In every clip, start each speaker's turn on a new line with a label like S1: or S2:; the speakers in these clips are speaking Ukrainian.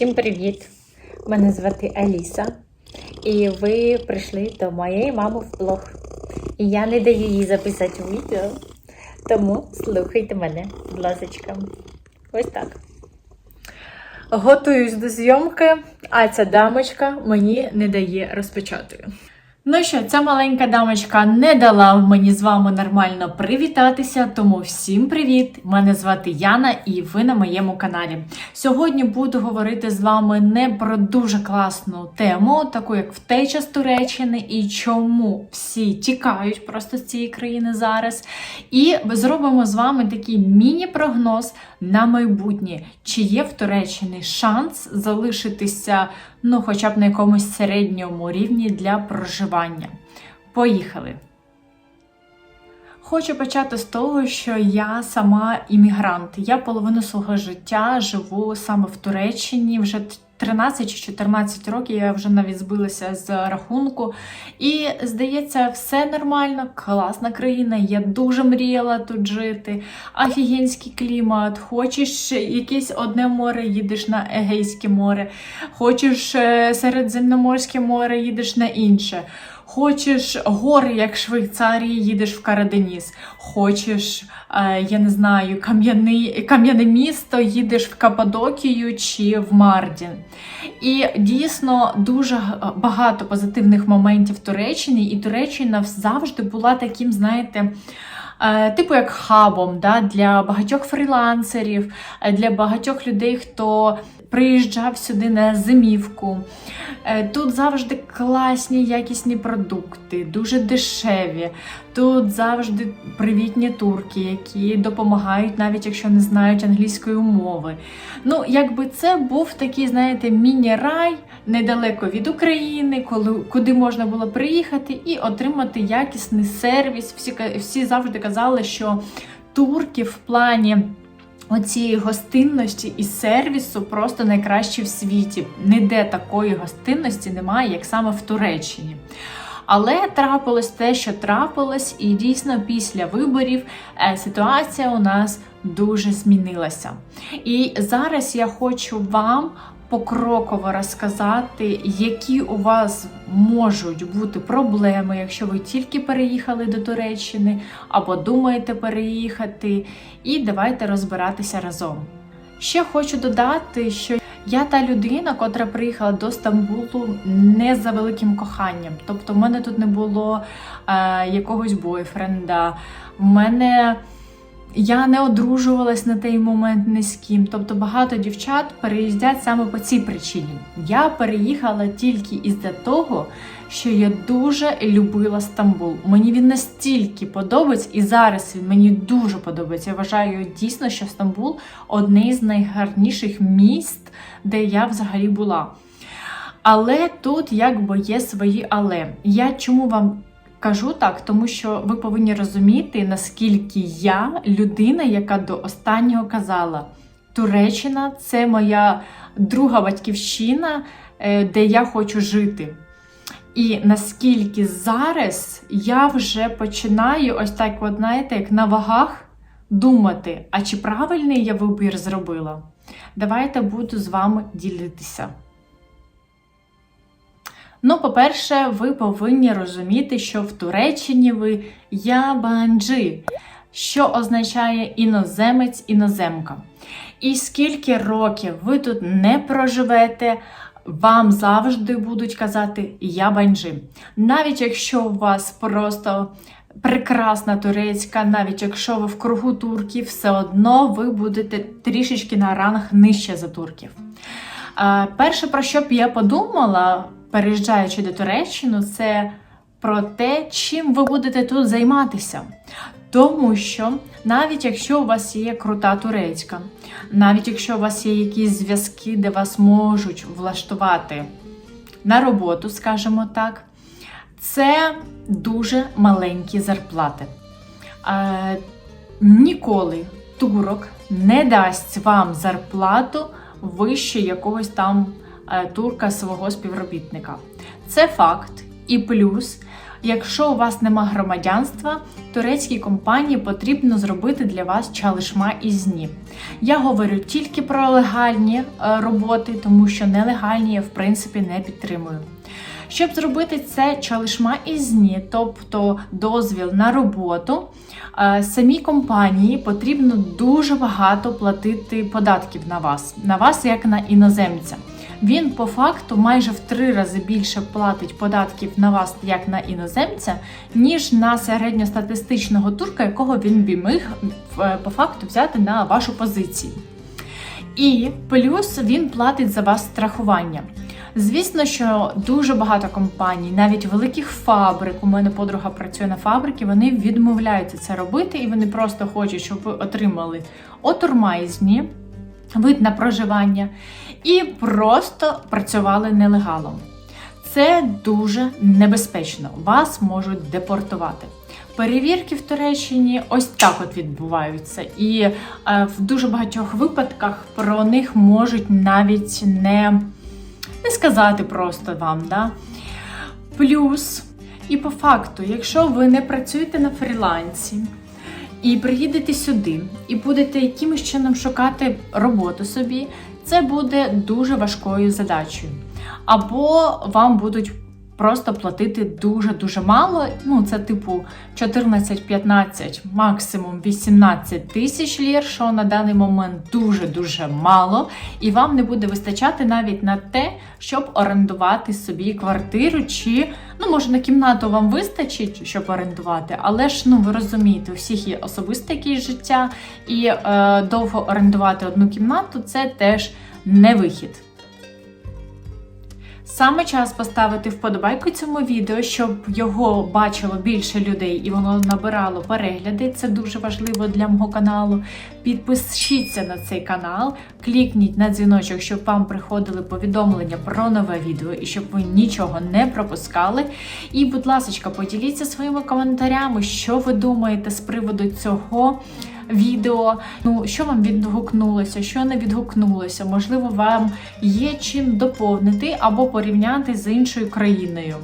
S1: Всім привіт! Мене звати Аліса, і ви прийшли до моєї мами в блог. І я не даю їй записати відео, тому слухайте мене, будь ласка. Ось так. Готуюсь до зйомки, а ця дамочка мені не дає розпочати. Ну що, ця маленька дамочка не дала мені з вами нормально привітатися, тому всім привіт! Мене звати Яна і ви на моєму каналі. Сьогодні буду говорити з вами не про дуже класну тему, таку як втеча з Туреччини і чому всі тікають просто з цієї країни зараз. І зробимо з вами такий міні-прогноз на майбутнє, чи є в Туреччині шанс залишитися, ну, хоча б на якомусь середньому рівні для проживання. Поїхали! Хочу почати з того, що я сама іммігрант. Я половину свого життя живу саме в Туреччині. Вже 13 чи 14 років я вже навіть збилася з рахунку. І здається, все нормально, класна країна. Я дуже мріяла тут жити. Офігенський клімат. Хочеш якесь одне море, їдеш на Егейське море. Хочеш е, Середземноморське море, їдеш на інше. Хочеш гори, як Швейцарії, їдеш в Караденіс. Хочеш, е, я не знаю, кам'яне місто, їдеш в Кападокію чи в Мардін. І дійсно дуже багато позитивних моментів в Туреччині, і Туреччина завжди була таким, знаєте. Е, Типу як хабом да, для багатьох фрілансерів, е, для багатьох людей, хто приїжджав сюди на зимівку. Е, Тут завжди класні якісні продукти, дуже дешеві. Тут завжди привітні турки, які допомагають, навіть якщо не знають англійської мови. Ну, якби це був такий, знаєте, міні-рай недалеко від України, коли, куди можна було приїхати і отримати якісний сервіс. Всі, всі завжди казали, що турки в плані. Оцієї гостинності і сервісу просто найкращі в світі. Ніде такої гостинності немає, як саме в Туреччині. Але трапилось те, що трапилось, і дійсно після виборів е, ситуація у нас дуже змінилася. І зараз я хочу вам покроково розказати, які у вас можуть бути проблеми, якщо ви тільки переїхали до Туреччини або думаєте переїхати. І давайте розбиратися разом. Ще хочу додати, що я та людина, котра приїхала до Стамбулу не за великим коханням. Тобто, в мене тут не було е, якогось бойфренда. В мене я не одружувалась на той момент ні з ким. Тобто багато дівчат переїздять саме по цій причині. Я переїхала тільки із-за того, що я дуже любила Стамбул. Мені він настільки подобається, і зараз він мені дуже подобається. Я вважаю дійсно, що Стамбул одне із найгарніших міст, де я взагалі була. Але тут якби є свої але. Я чому вам кажу так? Тому що ви повинні розуміти, наскільки я людина, яка до останнього казала: Туреччина це моя друга батьківщина, е, де я хочу жити. І наскільки зараз я вже починаю ось так, от, знаєте, як на вагах думати, а чи правильний я вибір зробила? Давайте буду з вами ділитися. Ну, по-перше, ви повинні розуміти, що в Туреччині ви ябанджи, що означає іноземець, іноземка. І скільки років ви тут не проживете, вам завжди будуть казати ябанджи. Навіть якщо у вас просто прекрасна турецька, навіть якщо ви в кругу турків, все одно ви будете трішечки на ранг нижче за турків. Е, Перше, про що б я подумала, переїжджаючи до Туреччини, це про те, чим ви будете тут займатися. Тому що навіть якщо у вас є крута турецька, навіть якщо у вас є якісь зв'язки, де вас можуть влаштувати на роботу, скажімо так, це дуже маленькі зарплати. Е, ніколи турок не дасть вам зарплату вище якогось там турка свого співробітника. Це факт. І плюс Якщо у вас нема громадянства, турецькій компанії потрібно зробити для вас чалишма ізні. Я говорю тільки про легальні е, роботи, тому що нелегальні я в принципі не підтримую. Щоб зробити це чалишма ізні, тобто дозвіл на роботу, е, самій компанії потрібно дуже багато платити податків на вас, на вас як на іноземця. Він по факту майже в три рази більше платить податків на вас як на іноземця, ніж на середньостатистичного турка, якого він би міг е, по факту взяти на вашу позицію. І плюс він платить за вас страхування. Звісно, що дуже багато компаній, навіть великих фабрик, у мене подруга працює на фабриці, вони відмовляються це робити, і вони просто хочуть, щоб ви отримали отурмайзні, вид на проживання, і просто працювали нелегалом. Це дуже небезпечно. Вас можуть депортувати. Перевірки в Туреччині ось так от відбуваються, і е, в дуже багатьох випадках про них можуть навіть не, не сказати просто вам. Да? Плюс, і по факту, якщо ви не працюєте на фрілансі і приїдете сюди, і будете якимось чином шукати роботу собі, це буде дуже важкою задачею. Або вам будуть просто платити дуже-дуже мало. Ну, це типу 14-15, максимум 18 тисяч лір, що на даний момент дуже-дуже мало, і вам не буде вистачати навіть на те, щоб орендувати собі квартиру, чи ну, може на кімнату вам вистачить, щоб орендувати, але ж ну ви розумієте, у всіх є особисте якесь життя, і е, довго орендувати одну кімнату це теж не вихід. Саме час поставити вподобайку цьому відео, щоб його бачило більше людей і воно набирало перегляди. Це дуже важливо для мого каналу. Підпишіться на цей канал, клікніть на дзвіночок, щоб вам приходили повідомлення про нове відео і щоб ви нічого не пропускали. І, будь ласка, поділіться своїми коментарями, що ви думаєте з приводу цього відео. Ну, що вам відгукнулося, що не відгукнулося, можливо, вам є чим доповнити або порівняти з іншою країною.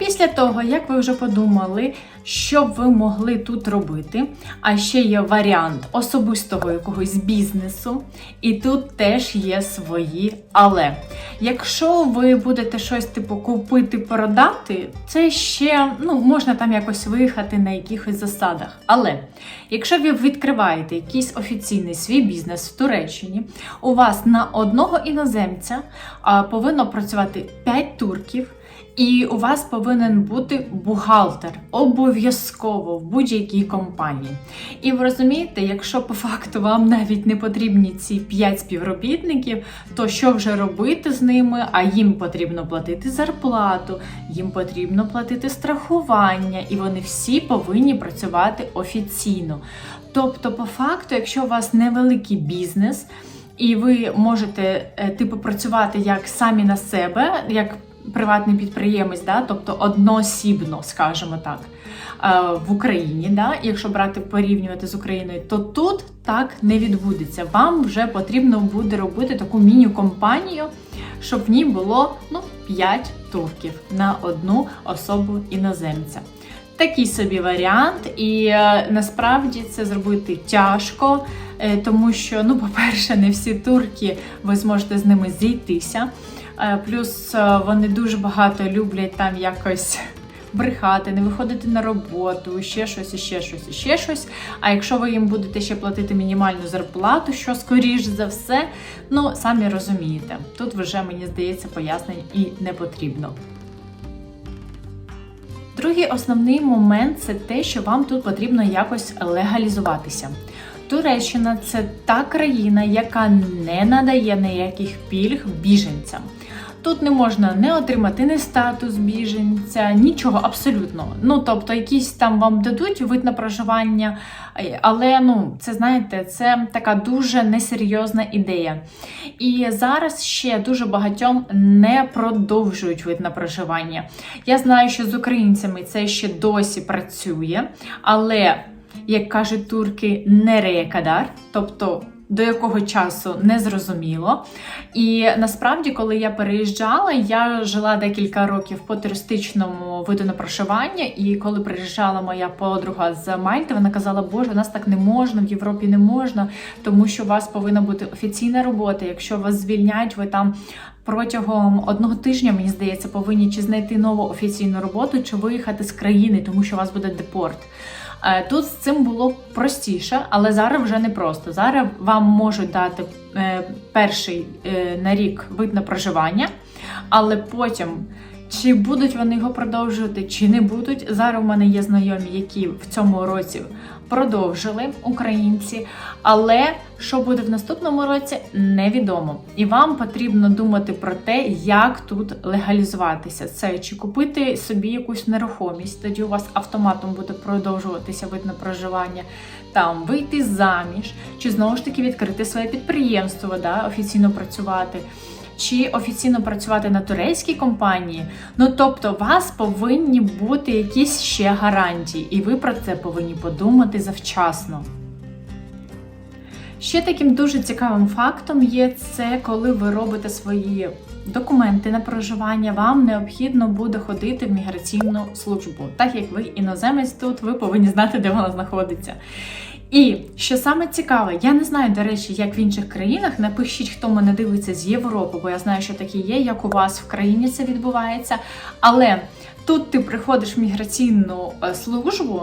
S1: Після того, як ви вже подумали, що б ви могли тут робити, а ще є варіант особистого якогось бізнесу, і тут теж є свої але. Якщо ви будете щось типу купити, продати, це ще ну, можна там якось виїхати на якихось засадах. Але якщо ви відкриваєте якийсь офіційний свій бізнес в Туреччині, у вас на одного іноземця повинно працювати 5 турків. І у вас повинен бути бухгалтер обов'язково в будь-якій компанії. І ви розумієте, якщо по факту вам навіть не потрібні ці 5 співробітників, то що вже робити з ними? А їм потрібно платити зарплату, їм потрібно платити страхування, і вони всі повинні працювати офіційно. Тобто, по факту, якщо у вас невеликий бізнес, і ви можете е, типу працювати як самі на себе, як приватний підприємець, да, тобто одноосібно, скажімо так, е, в Україні, да, якщо брати порівнювати з Україною, то тут так не відбудеться. Вам вже потрібно буде робити таку міні-компанію, щоб в ній було ну, 5 турків на одну особу іноземця. Такий собі варіант, і е, насправді це зробити тяжко, е, тому що, ну, по-перше, не всі турки ви зможете з ними зійтися. Е, плюс е, вони дуже багато люблять там якось брехати, не виходити на роботу, ще щось, ще щось, ще щось. А якщо ви їм будете ще платити мінімальну зарплату, що скоріш за все, ну самі розумієте, тут вже мені здається пояснень і не потрібно. Другий основний момент це те, що вам тут потрібно якось легалізуватися. Туреччина це та країна, яка не надає ніяких пільг біженцям. Тут не можна не отримати не статус біженця, нічого абсолютно. Ну тобто, якісь там вам дадуть вид на проживання, але ну це знаєте, це така дуже несерйозна ідея. І зараз ще дуже багатьом не продовжують вид на проживання. Я знаю, що з українцями це ще досі працює, але як кажуть турки, не реякадар, тобто до якого часу не зрозуміло. І насправді, коли я переїжджала, я жила декілька років по туристичному виду на проживання. І коли приїжджала моя подруга з Мальти, вона казала, Боже, у нас так не можна, в Європі не можна, тому що у вас повинна бути офіційна робота. Якщо вас звільняють, ви там. Протягом одного тижня, мені здається, повинні чи знайти нову офіційну роботу, чи виїхати з країни, тому що у вас буде депорт. Е, Тут з цим було простіше, але зараз вже не просто. Зараз вам можуть дати е, перший е, на рік вид на проживання, але потім. Чи будуть вони його продовжувати, чи не будуть. Зараз у мене є знайомі, які в цьому році продовжили українці. Але що буде в наступному році, невідомо. І вам потрібно думати про те, як тут легалізуватися. Це чи купити собі якусь нерухомість, тоді у вас автоматом буде продовжуватися вид на проживання, там вийти заміж, чи знову ж таки відкрити своє підприємство, да, офіційно працювати. Чи офіційно працювати на турецькій компанії, ну тобто, у вас повинні бути якісь ще гарантії, і ви про це повинні подумати завчасно. Ще таким дуже цікавим фактом є це, коли ви робите свої документи на проживання, вам необхідно буде ходити в міграційну службу. Так як ви іноземець тут, ви повинні знати, де вона знаходиться. І що саме цікаве, я не знаю, до речі, як в інших країнах. Напишіть, хто мене дивиться з Європи, бо я знаю, що такі є, як у вас в країні це відбувається. Але тут ти приходиш в міграційну е, службу,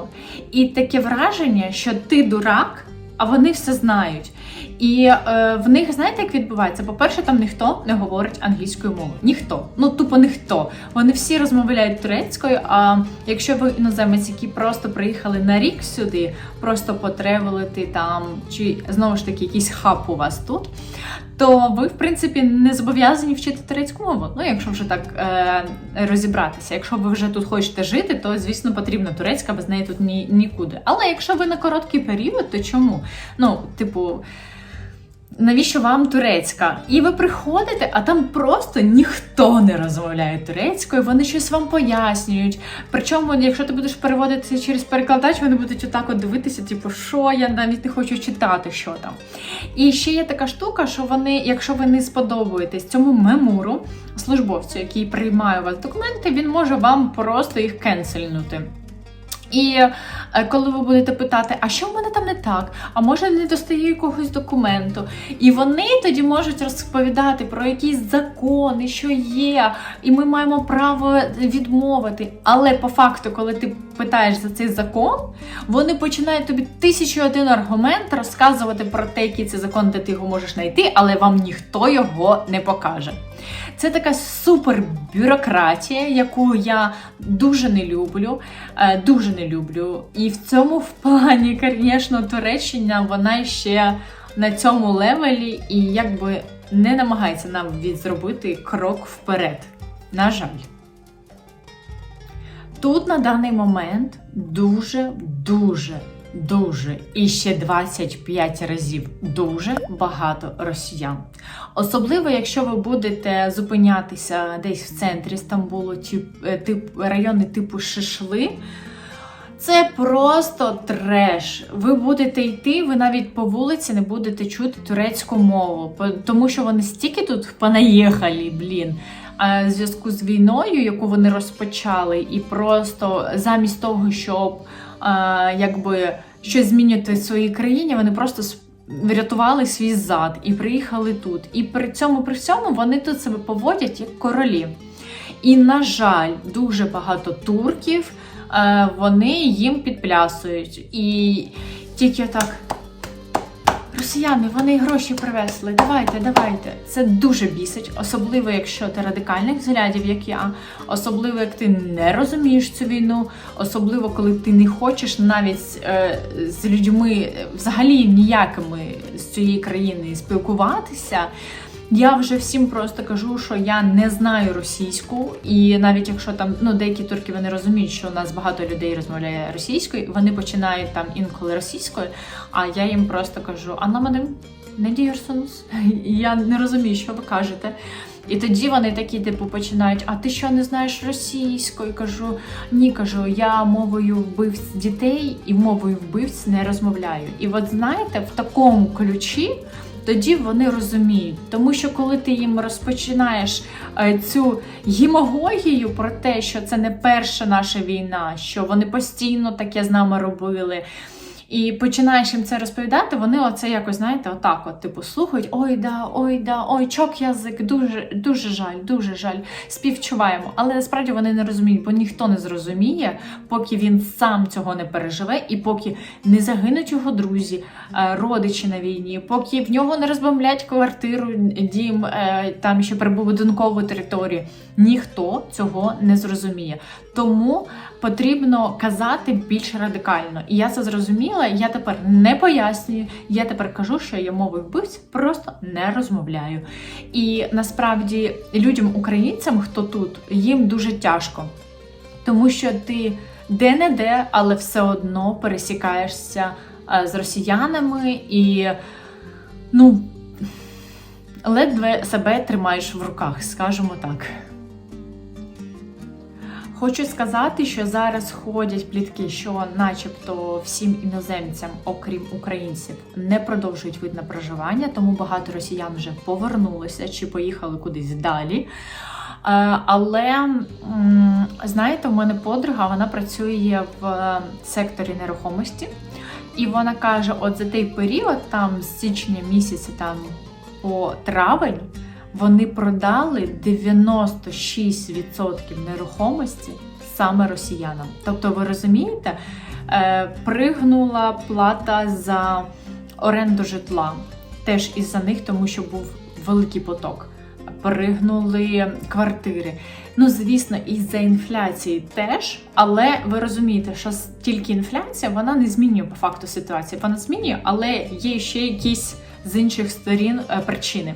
S1: і таке враження, що ти дурак, а вони все знають. І е, в них знаєте, як відбувається? По-перше, там ніхто не говорить англійською мовою. Ніхто. Ну тупо ніхто. Вони всі розмовляють турецькою. А якщо ви іноземець, які просто приїхали на рік сюди, просто потревелити там, чи знову ж таки якийсь хаб у вас тут. То ви, в принципі, не зобов'язані вчити турецьку мову. Ну, якщо вже так е, розібратися. Якщо ви вже тут хочете жити, то звісно потрібна турецька, без неї тут ні, нікуди. Але якщо ви на короткий період, то чому? Ну, типу. Навіщо вам турецька? І ви приходите, а там просто ніхто не розмовляє турецькою, вони щось вам пояснюють. Причому, якщо ти будеш переводити через перекладач, вони будуть отак от дивитися, типу, що я навіть не хочу читати, що там. І ще є така штука, що вони, якщо ви не сподобаєтесь цьому мемуру, службовцю, який приймає у вас документи, він може вам просто їх кенсельнути. І е, коли ви будете питати, а що в мене там не так, а може не достає якогось документу, і вони тоді можуть розповідати про якісь закони, що є, і ми маємо право відмовити. Але по факту, коли ти питаєш за цей закон, вони починають тобі тисячу один аргумент розказувати про те, який це закон, де ти його можеш знайти, але вам ніхто його не покаже. Це така супер бюрократія, яку я дуже не люблю. е, Дуже не люблю. І в цьому в плані, звісно, Туреччина вона ще на цьому левелі і якби не намагається нам від зробити крок вперед. На жаль. Тут на даний момент дуже, дуже, і ще 25 разів дуже багато росіян. Особливо, якщо ви будете зупинятися десь в центрі Стамбулу, тип, е, тип, райони типу Шишли. Це просто треш. Ви будете йти, ви навіть по вулиці не будете чути турецьку мову, тому що вони стільки тут понаїхали, блін. А в зв'язку з війною, яку вони розпочали, і просто замість того, щоб якби щось змінювати в своїй країні, вони просто врятували свій зад і приїхали тут. І при цьому при всьому вони тут себе поводять як королі. І, на жаль, дуже багато турків е, вони їм підплясують. І тільки так. Росіяни, вони гроші привезли. Давайте, давайте. Це дуже бісить, особливо якщо ти радикальних взглядів, як я, особливо як ти не розумієш цю війну, особливо коли ти не хочеш навіть е, з людьми взагалі ніякими з цієї країни спілкуватися. Я вже всім просто кажу, що я не знаю російську, і навіть якщо там ну деякі турки вони розуміють, що у нас багато людей розмовляє російською, вони починають там інколи російською. А я їм просто кажу: а на мене Недірсонс. Я не розумію, що ви кажете. І тоді вони такі, типу, починають: а ти що не знаєш російської? Кажу, ні, кажу, я мовою вбивць дітей і мовою вбивць не розмовляю. І от знаєте, в такому ключі. Тоді вони розуміють, тому що коли ти їм розпочинаєш е, цю гімагогію про те, що це не перша наша війна, що вони постійно таке з нами робили. І починаєш їм це розповідати, вони оце якось, знаєте, отак, от, типу, слухають: ой, да, ой, да, ой, чок язик, дуже, дуже жаль, дуже жаль, співчуваємо. Але насправді вони не розуміють, бо ніхто не зрозуміє, поки він сам цього не переживе, і поки не загинуть його друзі, е, родичі на війні, поки в нього не розбомблять квартиру, дім, е, там ще прибудинкову територію. Ніхто цього не зрозуміє. Тому потрібно казати більш радикально. І я це зрозуміла. Я тепер не пояснюю. Я тепер кажу, що я мовою вбивць просто не розмовляю. І насправді людям, українцям, хто тут, їм дуже тяжко, тому що ти де-не-де, але все одно пересікаєшся е, з росіянами і ну. Ледве себе тримаєш в руках, скажімо так. Хочу сказати, що зараз ходять плітки, що, начебто, всім іноземцям, окрім українців, не продовжують вид на проживання, тому багато росіян вже повернулися чи поїхали кудись далі. Е, Але знаєте, у мене подруга вона працює в секторі нерухомості, і вона каже: от за той період, там з січня місяця, там по травень. Вони продали 96% нерухомості саме росіянам. Тобто, ви розумієте, е, пригнула плата за оренду житла теж із-за них, тому що був великий поток. Пригнули квартири. Ну, звісно, із-за інфляції теж, але ви розумієте, що тільки інфляція вона не змінює по факту ситуації. Вона змінює, але є ще якісь з інших сторін е, причини.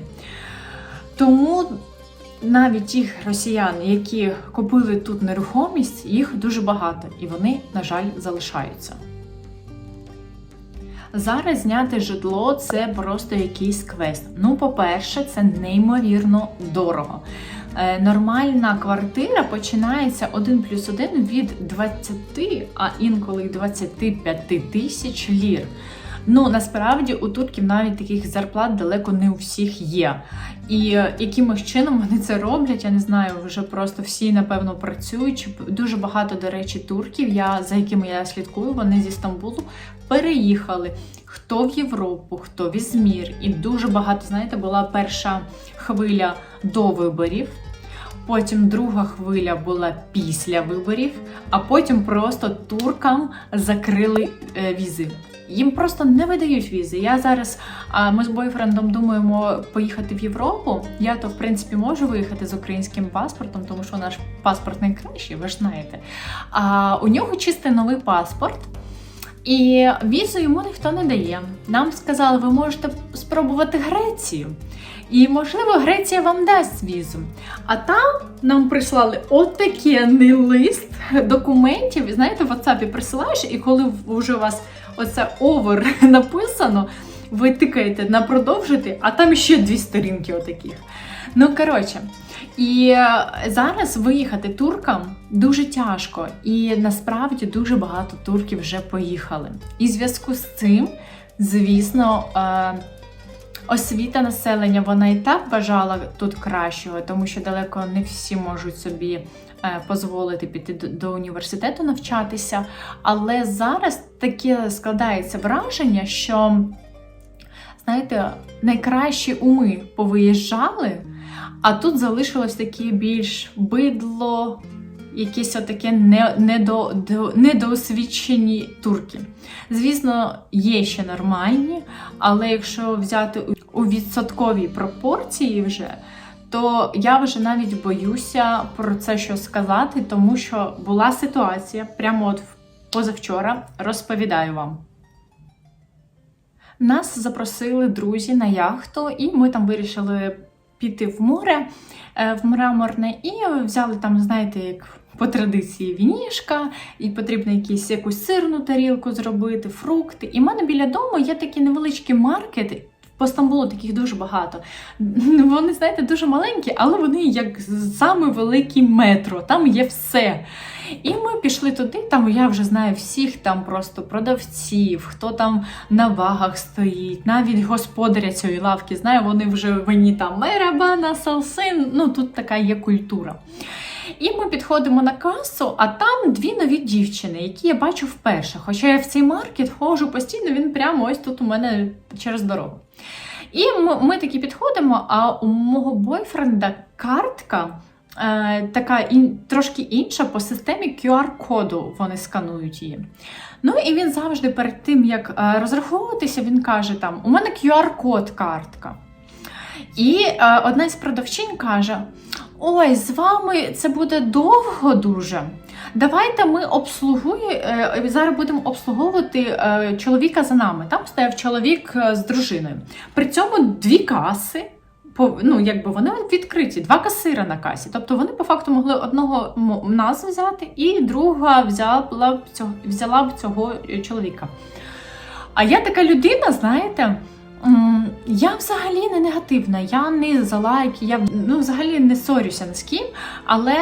S1: Тому навіть тих росіян, які купили тут нерухомість, їх дуже багато, і вони, на жаль, залишаються. Зараз зняти житло це просто якийсь квест. Ну, по-перше, це неймовірно дорого. Е, нормальна квартира починається 1 плюс 1 від 20, а інколи 25 тисяч лір. Ну насправді у турків навіть таких зарплат далеко не у всіх є. І е, якимось чином вони це роблять, я не знаю, вже просто всі напевно працюють. Дуже багато, до речі, турків, я за якими я слідкую, вони зі Стамбулу переїхали. Хто в Європу, хто в Ізмір. І дуже багато, знаєте, була перша хвиля до виборів. Потім друга хвиля була після виборів, а потім просто туркам закрили е, візи. Їм просто не видають візи. Я зараз ми з бойфрендом думаємо поїхати в Європу. Я то в принципі можу виїхати з українським паспортом, тому що наш паспорт найкращий, ви ж знаєте. А у нього чистий новий паспорт. І візу йому ніхто не дає. Нам сказали, ви можете спробувати Грецію. І, можливо, Греція вам дасть візу. А там нам прислали отакенний лист документів. Знаєте, в WhatsApp присилаєш, і коли вже у вас оце овер написано, ви тикаєте на продовжити, а там ще дві сторінки отаких. Ну, коротше, і е, зараз виїхати туркам дуже тяжко, і насправді дуже багато турків вже поїхали. І в зв'язку з цим, звісно, е, освіта населення вона і так бажала тут кращого, тому що далеко не всі можуть собі е, дозволити піти до університету навчатися. Але зараз таке складається враження, що, знаєте, найкращі уми повиїжджали, а тут залишилось таке більш бидло. Якісь отакі недо, недоосвідчені турки. Звісно, є ще нормальні, але якщо взяти у відсотковій пропорції вже, то я вже навіть боюся про це що сказати, тому що була ситуація прямо от позавчора, розповідаю вам. Нас запросили друзі на яхту, і ми там вирішили піти в море, е, в мраморне, і взяли там, знаєте, як по традиції вінішка, і потрібно якісь, якусь сирну тарілку зробити, фрукти. І в мене біля дому є такий невеличкий маркет по Стамбулу таких дуже багато. Вони, знаєте, дуже маленькі, але вони як саме великі метро, там є все. І ми пішли туди, там я вже знаю всіх там просто продавців, хто там на вагах стоїть, навіть господаря цієї лавки знаю, вони вже мені там мераба, салсин, ну тут така є культура. І ми підходимо на касу, а там дві нові дівчини, які я бачу вперше. Хоча я в цей маркет ходжу постійно, він прямо ось тут у мене через дорогу. І ми, ми такі підходимо, а у мого бойфренда картка е, така ін, трошки інша по системі QR-коду вони сканують її. Ну і він завжди перед тим, як е, розраховуватися, він каже: там: у мене QR-код картка. І е, одна з продавчинь каже: Ой, з вами це буде довго дуже. Давайте ми обслугуємо, е, зараз будемо обслуговувати е, чоловіка за нами. Там стояв чоловік е, з дружиною. При цьому дві каси. Ну, якби вони відкриті, два касира на касі. Тобто вони по факту могли одного нас взяти, і друга взяла б цього, взяла б цього чоловіка. А я така людина, знаєте, я взагалі не негативна, я не за лайки, я ну, взагалі не сорюся з ким, але,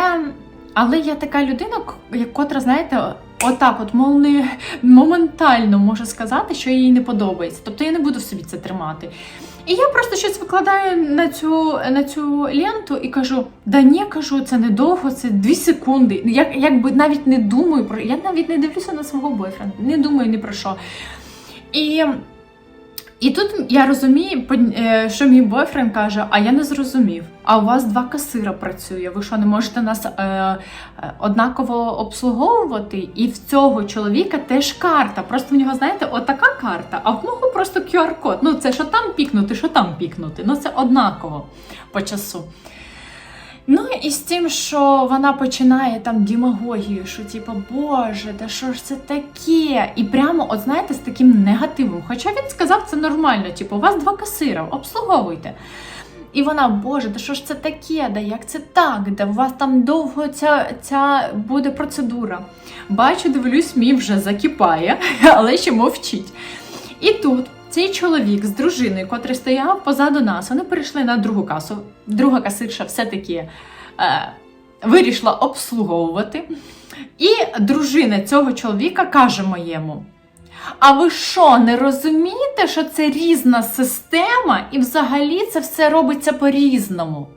S1: але я така людина, як- котра, знаєте, отак, от мов не моментально може сказати, що їй не подобається. Тобто я не буду собі це тримати. І я просто щось викладаю на цю, на цю ленту і кажу: да ні, кажу, це недовго, це дві секунди. Я якби навіть не думаю про я навіть не дивлюся на свого бойфренда, не думаю ні про що. І, і тут я розумію, е, що мій бойфренд каже: а я не зрозумів. А у вас два касира працює. Ви що не можете нас е, е, однаково обслуговувати? І в цього чоловіка теж карта. Просто в нього, знаєте, отака карта, а в мого просто QR-код. Ну це що там пікнути, що там пікнути. Ну це однаково по часу. Ну і з тим, що вона починає там демагогію, що типу, Боже, да що ж це таке? І прямо, от знаєте, з таким негативом. Хоча він сказав це нормально, типу, у вас два касира, обслуговуйте. І вона, Боже, да що ж це таке? Да як це так? Да у вас там довго ця, ця буде процедура. Бачу, дивлюсь, мій вже закипає, але ще мовчить. І тут цей чоловік з дружиною, котрий стояв позаду нас, вони перейшли на другу касу. Друга касирша все-таки е, вирішила обслуговувати. І дружина цього чоловіка каже моєму: А ви що, не розумієте, що це різна система, і взагалі це все робиться по-різному?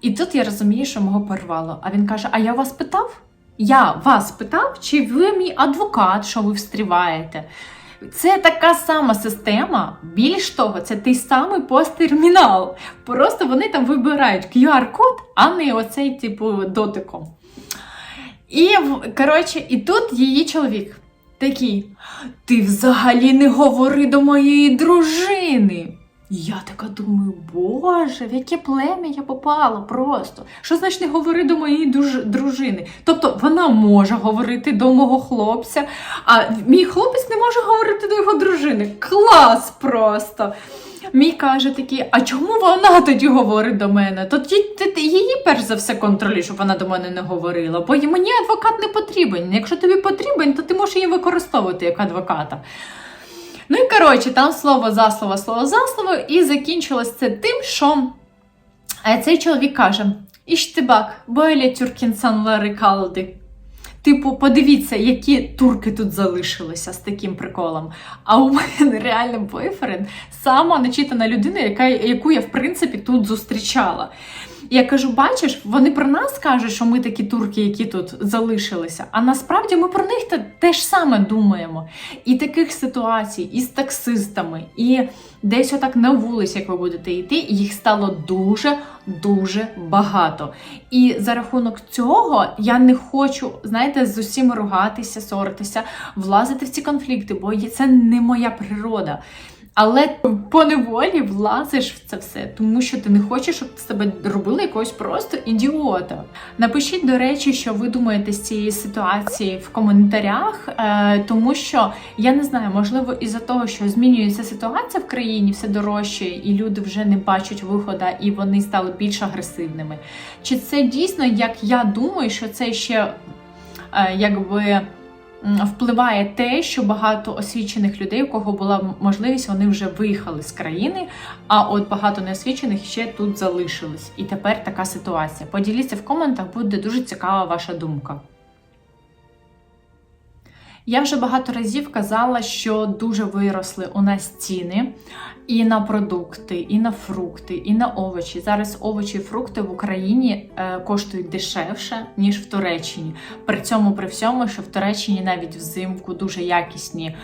S1: І тут я розумію, що мого порвало. А він каже: А я вас питав? Я вас питав, чи ви мій адвокат, що ви встріваєте? Це така сама система. Більш того, це той самий посттермінал. Просто вони там вибирають QR-код, а не оцей типу дотиком. І коротше, і тут її чоловік такий: Ти взагалі не говори до моєї дружини. Я така думаю, боже, в яке плем'я я попала просто. Що значить не говори до моєї дружини? Тобто вона може говорити до мого хлопця, а мій хлопець не може говорити до його дружини. Клас просто! Мій каже такий, а чому вона тоді говорить до мене? Ти її перш за все контролюй, щоб вона до мене не говорила. Бо мені адвокат не потрібен. Якщо тобі потрібен, то ти можеш її використовувати як адвоката. Ну і коротше, там слово за слово, слово за слово, і закінчилось це тим, що е, цей чоловік каже: Іштибак, бойле тюркінсан ларикалди. Типу, подивіться, які турки тут залишилися з таким приколом. А у мене реально бойфренд сама начитана людина, яка, яку я в принципі тут зустрічала. Я кажу, бачиш, вони про нас кажуть, що ми такі турки, які тут залишилися. А насправді ми про них те, ж саме думаємо. І таких ситуацій, і з таксистами, і десь отак на вулиці, як ви будете йти, їх стало дуже дуже багато. І за рахунок цього я не хочу, знаєте, з усіма ругатися, соритися, влазити в ці конфлікти, бо це не моя природа. Але по неволі влазиш в це все, тому що ти не хочеш, щоб з тебе робили якогось просто ідіота. Напишіть, до речі, що ви думаєте з цієї ситуації в коментарях, е, тому що я не знаю, можливо, із-за того, що змінюється ситуація в країні, все дорожче, і люди вже не бачать виходу, і вони стали більш агресивними. Чи це дійсно, як я думаю, що це ще е, якби впливає те, що багато освічених людей, у кого була можливість, вони вже виїхали з країни, а от багато неосвічених ще тут залишились. І тепер така ситуація. Поділіться в коментах, буде дуже цікава ваша думка. Я вже багато разів казала, що дуже виросли у нас ціни і на продукти, і на фрукти, і на овочі. Зараз овочі і фрукти в Україні е, коштують дешевше, ніж в Туреччині. При цьому при всьому, що в Туреччині навіть взимку дуже якісні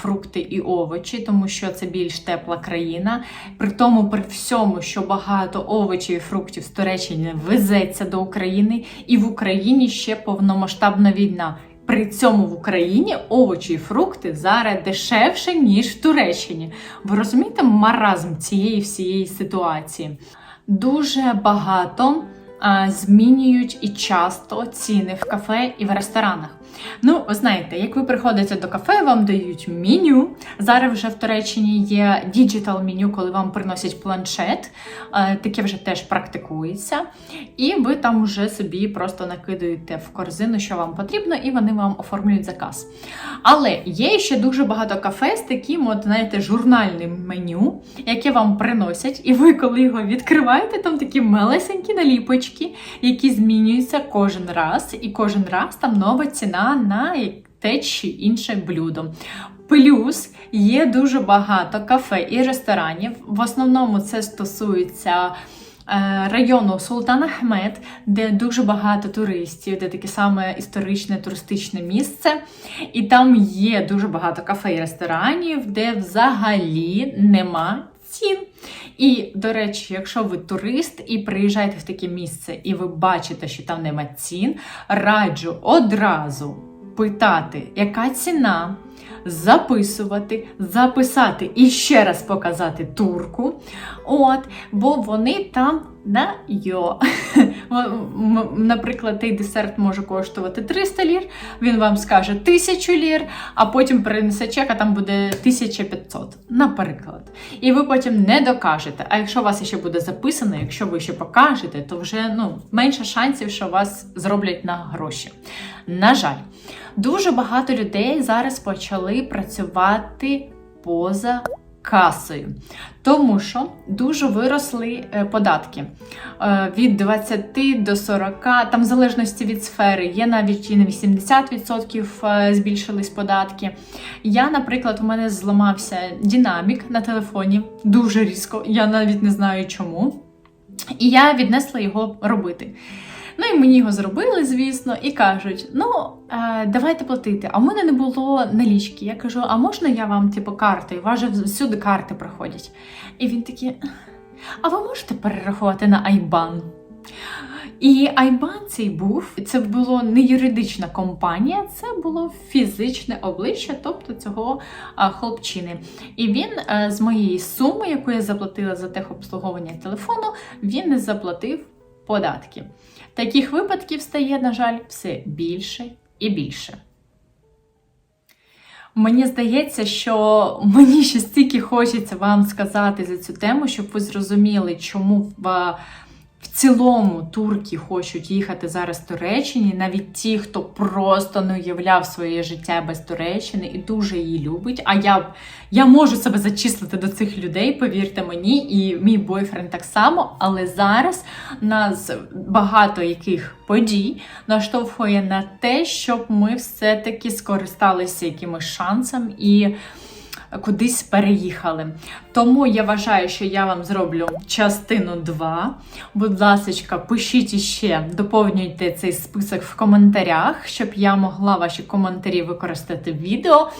S1: фрукти і овочі, тому що це більш тепла країна. При тому, при всьому, що багато овочів і фруктів з Туреччини везеться до України, і в Україні ще повномасштабна війна. При цьому в Україні овочі і фрукти зараз дешевше, ніж в Туреччині. Ви розумієте маразм цієї всієї ситуації? Дуже багато а, змінюють і часто ціни в кафе і в ресторанах. Ну, ви знаєте, як ви приходите до кафе, вам дають меню. Зараз вже в Туреччині є діджитал меню, коли вам приносять планшет. Е, Таке вже теж практикується. І ви там вже собі просто накидаєте в корзину, що вам потрібно, і вони вам оформлюють заказ. Але є ще дуже багато кафе з таким, от, знаєте, журнальним меню, яке вам приносять, і ви, коли його відкриваєте, там такі малесенькі наліпочки, які змінюються кожен раз, і кожен раз там нова ціна на те чи інше блюдо. Плюс є дуже багато кафе і ресторанів. В основному це стосується е, району Султан Ахмед, де дуже багато туристів, де таке саме історичне туристичне місце. І там є дуже багато кафе і ресторанів, де взагалі нема цін. І, до речі, якщо ви турист і приїжджаєте в таке місце, і ви бачите, що там нема цін, раджу одразу питати, яка ціна, записувати, записати і ще раз показати турку. От, бо вони там на йо. Наприклад, той десерт може коштувати 300 лір, він вам скаже 1000 лір, а потім принесе чек, а там буде 1500, наприклад. І ви потім не докажете. А якщо у вас ще буде записано, якщо ви ще покажете, то вже ну, менше шансів, що вас зроблять на гроші. На жаль, дуже багато людей зараз почали працювати поза касою, тому що дуже виросли е, податки Е, від 20 до 40, там в залежності від сфери, є навіть і на 80% е, збільшились податки. Я, наприклад, у мене зламався динамік на телефоні дуже різко, я навіть не знаю чому. І я віднесла його робити. Ну і мені його зробили, звісно, і кажуть: ну, е, давайте платити. А в мене не було налічки. Я кажу, а можна я вам, типу, карти? У вас же всюди карти проходять. І він такий, а ви можете перерахувати на Айбан? І Айбан цей був, це було не юридична компанія, це було фізичне обличчя, тобто цього хлопчини. І він е, з моєї суми, яку я заплатила за техобслуговування телефону, він не заплатив податки. Таких випадків стає, на жаль, все більше і більше. Мені здається, що мені ще стільки хочеться вам сказати за цю тему, щоб ви зрозуміли, чому в, в цілому турки хочуть їхати зараз в Туреччині, навіть ті, хто просто не уявляв своє життя без Туреччини і дуже її любить. А я я можу себе зачислити до цих людей, повірте мені, і мій бойфренд так само. Але зараз нас багато яких подій наштовхує на те, щоб ми все-таки скористалися якимось шансом і кудись переїхали. Тому я вважаю, що я вам зроблю частину 2. Будь ласка, пишіть іще, доповнюйте цей список в коментарях, щоб я могла ваші коментарі використати в відео.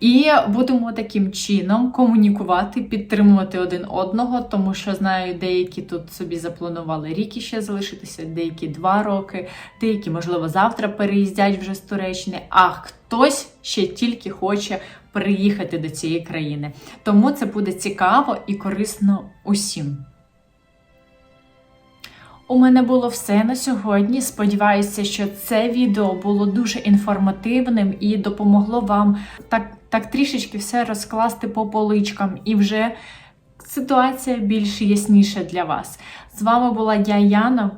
S1: І будемо таким чином комунікувати, підтримувати один одного, тому що знаю, деякі тут собі запланували рік іще залишитися, деякі два роки, деякі, можливо, завтра переїздять вже з Туреччини, а хтось ще тільки хоче приїхати до цієї країни. Тому це буде цікаво і корисно усім. У мене було все на сьогодні. Сподіваюся, що це відео було дуже інформативним і допомогло вам так, так трішечки все розкласти по поличкам, і вже ситуація більш ясніша для вас. З вами була я, Яна.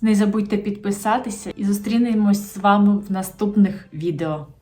S1: Не забудьте підписатися і зустрінемось з вами в наступних відео.